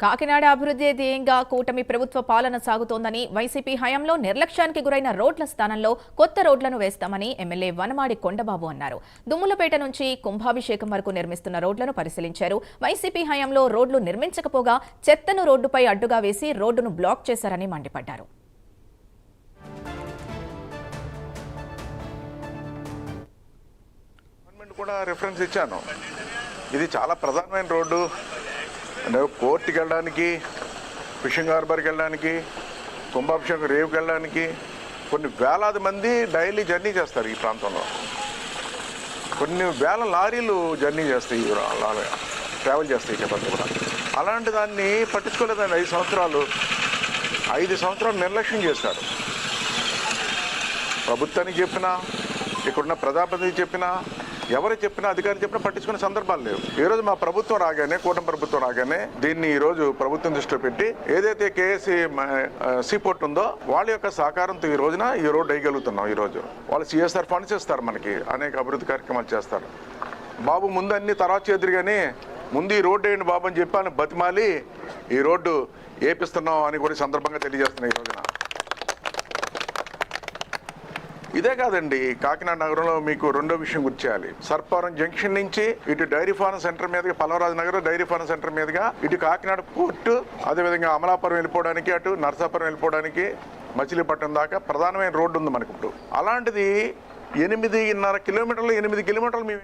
కాకినాడ అభివృద్ధి ధ్యేయంగా కూటమి ప్రభుత్వ పాలన సాగుతోందని వైసీపీ హయాంలో నిర్లక్ష్యానికి గురైన రోడ్ల స్థానంలో కొత్త రోడ్లను వేస్తామని ఎమ్మెల్యే వనమాడి కొండబాబు అన్నారు. దుమ్ములపేట నుంచి కుంభాభిషేకం వరకు నిర్మిస్తున్న రోడ్లను పరిశీలించారు. వైసీపీ హయాంలో రోడ్లు నిర్మించకపోగా చెత్తను రోడ్డుపై అడ్డుగా వేసి రోడ్డును బ్లాక్ చేశారని మండిపడ్డారు. కూడా ఇచ్చాను. ఇది చాలా ప్రధానమైన రోడ్డు. అంటే కోర్టుకి వెళ్ళడానికి ఫిషింగ్ హార్బర్కి వెళ్ళడానికి కుంభాభిషేకం రేవుకి వెళ్ళడానికి కొన్ని వేలాది మంది డైలీ జర్నీ చేస్తారు ఈ ప్రాంతంలో. కొన్ని వేల లారీలు జర్నీ చేస్తాయి ట్రావెల్ చేస్తాయి చెప్పండి కూడా. అలాంటి దాన్ని పట్టించుకోలేదండి ఐదు సంవత్సరాలు ఐదు సంవత్సరాలు నిర్లక్ష్యం చేశారు. ప్రభుత్వానికి చెప్పినా ఇక్కడున్న ప్రజాప్రతినిధి చెప్పినా ఎవరు చెప్పినా అధికారులు చెప్పినా పట్టించుకునే సందర్భాలు లేవు. ఈ రోజు మా ప్రభుత్వం రాగానే కూటమి ప్రభుత్వం రాగానే దీన్ని ఈ రోజు ప్రభుత్వం దృష్టిలో పెట్టి ఏదైతే కేఎస్సి సీపోర్ట్ ఉందో వాళ్ళ యొక్క సహకారంతో ఈ రోజున ఈ రోడ్డు వేయగలుగుతున్నాం ఈ రోజు. వాళ్ళు సిఎస్ఆర్ ఫండ్స్ ఇస్తారు మనకి అనేక అభివృద్ధి కార్యక్రమాలు చేస్తారు. బాబు ముందు అన్ని తర్వాత చేద్దరు కానీ ముందు ఈ రోడ్డు వేయండి బాబు అని చెప్పి బతిమాలి ఈ రోడ్డు ఏపిస్తున్నాం అని కూడా ఈ సందర్భంగా తెలియజేస్తున్నాయి ఈ రోజున. ఇదే కాదండి కాకినాడ నగరంలో మీకు రెండో విషయం గుర్తు చేయాలి. సర్పవరం జంక్షన్ నుంచి ఇటు డైరీ ఫార్మ్ సెంటర్ మీదుగా Palavaraju Nagar dairy farm centre మీదుగా ఇటు కాకినాడ పోర్టు అదేవిధంగా అమలాపురం వెళ్ళిపోవడానికి అటు నర్సాపురం వెళ్ళిపోవడానికి మచిలీపట్నం దాకా ప్రధానమైన రోడ్డు ఉంది మనకి ఇప్పుడు అలాంటిది ఎనిమిదిన్నర కిలోమీటర్లు ఎనిమిది కిలోమీటర్లు మేము